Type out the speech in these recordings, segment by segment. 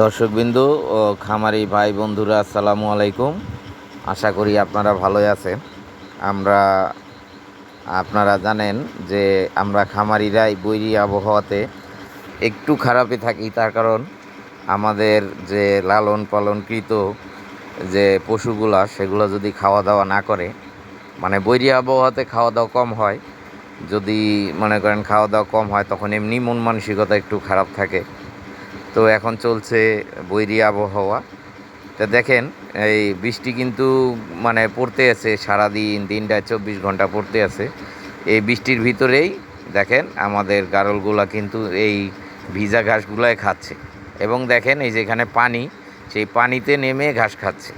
দর্শকবিন্দু, ও খামারি ভাই বন্ধুরা, আসসালামু আলাইকুম। আশা করি আপনারা ভালোই আছেন। আমরা, আপনারা জানেন যে আমরা খামারিরাই বৈরি আবহাওয়াতে একটু খারাপে থাকি, তার কারণ আমাদের যে লালন পালনকৃত যে পশুগুলা, সেগুলো যদি খাওয়া দাওয়া না করে মানে বৈরি আবহাওয়াতে খাওয়া দাওয়া কম হয়। যদি মনে করেন খাওয়া দাওয়া কম হয়, তখন এমনি মন মানসিকতা একটু খারাপ থাকে। তো এখন চলছে বৈরী আবহাওয়া। তা দেখেন, এই বৃষ্টি কিন্তু মানে পড়তে আছে, সারাদিন দিনটায় চব্বিশ ঘণ্টা পড়তে আছে। এই বৃষ্টির ভিতরেই দেখেন আমাদের গারলগুলা কিন্তু এই ভিজা ঘাসগুলাই খাচ্ছে। এবং দেখেন এই যেখানে পানি, সেই পানিতে নেমে ঘাস খাচ্ছে।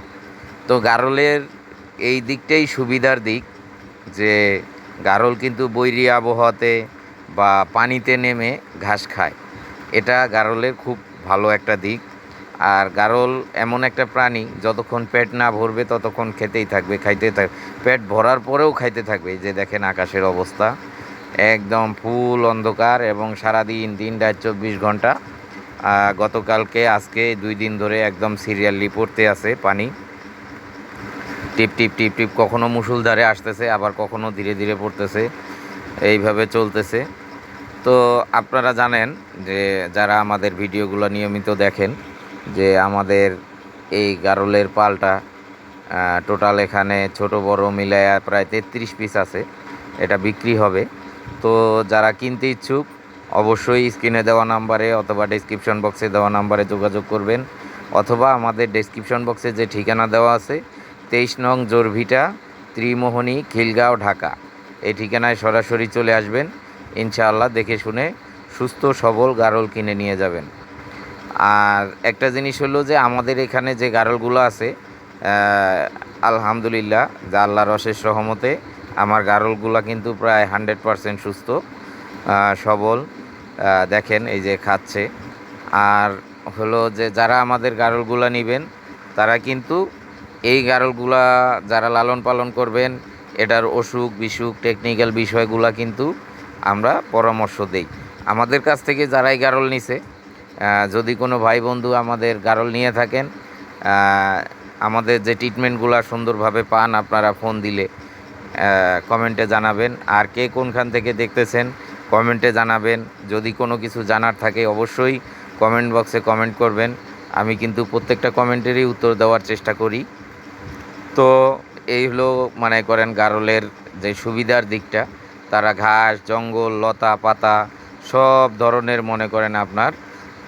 তো গারলের এই দিকটাই সুবিধার দিক যে গারল কিন্তু বৈরী আবহাওয়াতে বা পানিতে নেমে ঘাস খায়। এটা গারলের খুব ভালো একটা দিক। আর গারল এমন একটা প্রাণী, যতক্ষণ পেট না ভরবে ততক্ষণ খেতেই থাকবে খাইতে থাকবে পেট ভরার পরেও খাইতে থাকবে। যে দেখেন আকাশের অবস্থা, একদম ফুল অন্ধকার এবং সারাদিন দিন রাত চব্বিশ ঘণ্টা। গতকালকে, আজকে দুই দিন ধরে একদম সিরিয়ালি পড়তে আছে পানি। টিপ টিপ টিপ টিপ, কখনো মুসুলধারে আসতেছে, আবার কখনো ধীরে ধীরে পড়তেছে। এইভাবে চলতেছে। তো আপনারা জানেন যে যারা আমাদের ভিডিওগুলো নিয়মিত দেখেন, যে আমাদের এই গারলের পালটা টোটাল এখানে ছোট বড় মিলায়া প্রায় তেত্রিশ পিস আছে, এটা বিক্রি হবে। তো যারা কিনতে ইচ্ছুক, অবশ্যই স্ক্রিনে দেওয়া নাম্বারে অথবা ডেসক্রিপশন বক্সে দেওয়া নাম্বারে যোগাযোগ করবেন, অথবা আমাদের ডেসক্রিপশন বক্সে যে ঠিকানা দেওয়া আছে, তেইশ নং জোরভিটা, ত্রিমোহনী, খিলগাঁও, ঢাকা। এই ঠিকানায় সরাসরি চলে আসবেন। ইনশাআল্লাহ দেখে শুনে সুস্থ, সবল গারল কিনে নিয়ে যাবেন। আর একটা জিনিস হলো যে আমাদের এখানে যে গারলগুলো আছে আলহামদুলিল্লাহ, যা আল্লাহর অশেষ রহমতে আমার গারলগুলো কিন্তু প্রায় হান্ড্রেড পারসেন্ট সুস্থ সবল দেখেন এই যে খাচ্ছে। আর হলো যে যারা আমাদের গারলগুলা নেবেন, তারা কিন্তু এই গারলগুলা যারা লালন পালন করবেন, এটার অসুখ বিসুখ টেকনিক্যাল বিষয়গুলা কিন্তু আমরা পরামর্শ দেই। আমাদের কাছ থেকে যারাই গারল নিছে যদি কোনো ভাই বন্ধু আমাদের গারল নিয়ে থাকেন আমাদের যে ট্রিটমেন্টগুলো সুন্দরভাবে পান, আপনারা ফোন দিলে কমেন্টে জানাবেন। আর কে কোনখান থেকে দেখতেছেন কমেন্টে জানাবেন। যদি কোনো কিছু জানার থাকে, অবশ্যই কমেন্ট বক্সে কমেন্ট করবেন। আমি কিন্তু প্রত্যেকটা কমেন্টেরই উত্তর দেওয়ার চেষ্টা করি। তো এই হলো মানে করেন, গারলের যে সুবিধার দিকটা। তারা ঘাস, জঙ্গল, লতা, পাতা সব ধরনের মনে করেন আপনার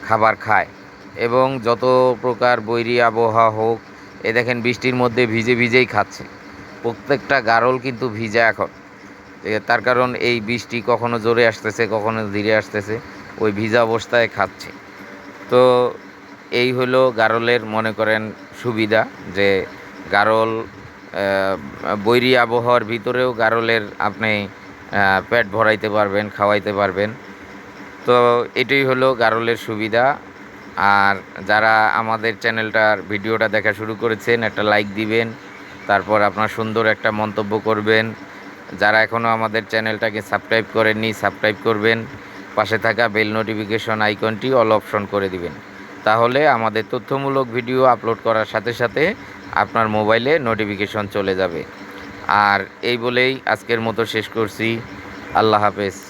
খাবার খায়। এবং যত প্রকার বৈরী আবহাওয়া হোক, এ দেখেন বৃষ্টির মধ্যে ভিজে ভিজেই খাচ্ছে। প্রত্যেকটা গারল কিন্তু ভিজা এখন। তার কারণ এই বৃষ্টি কখনো জোরে আসতেছে, কখনো ধীরে আসতেছে, ওই ভিজা অবস্থায় খাচ্ছে। তো এই হলো গারলের মনে করেন সুবিধা যে গারল বৈরী আবহাওয়ার ভিতরেও গারলের আপনি পেট ভরাইতে পারবেন, খাওয়াইতে পারবেন। তো এটাই হলো গারলের সুবিধা। আর যারা আমাদের চ্যানেলটার ভিডিওটা দেখা শুরু করেছেন, একটা লাইক দিবেন, তারপর আপনার সুন্দর একটা মন্তব্য করবেন। যারা এখনও আমাদের চ্যানেলটাকে সাবস্ক্রাইব করেননি, সাবস্ক্রাইব করবেন। পাশে থাকা বেল নোটিফিকেশন আইকনটি অল অপশন করে দিবেন। তাহলে আমাদের তথ্যমূলক ভিডিও আপলোড করার সাথে সাথে আপনার মোবাইলে নোটিফিকেশন চলে যাবে। আর এই বলেই আজকের মতো শেষ করছি। আল্লাহ হাফেজ।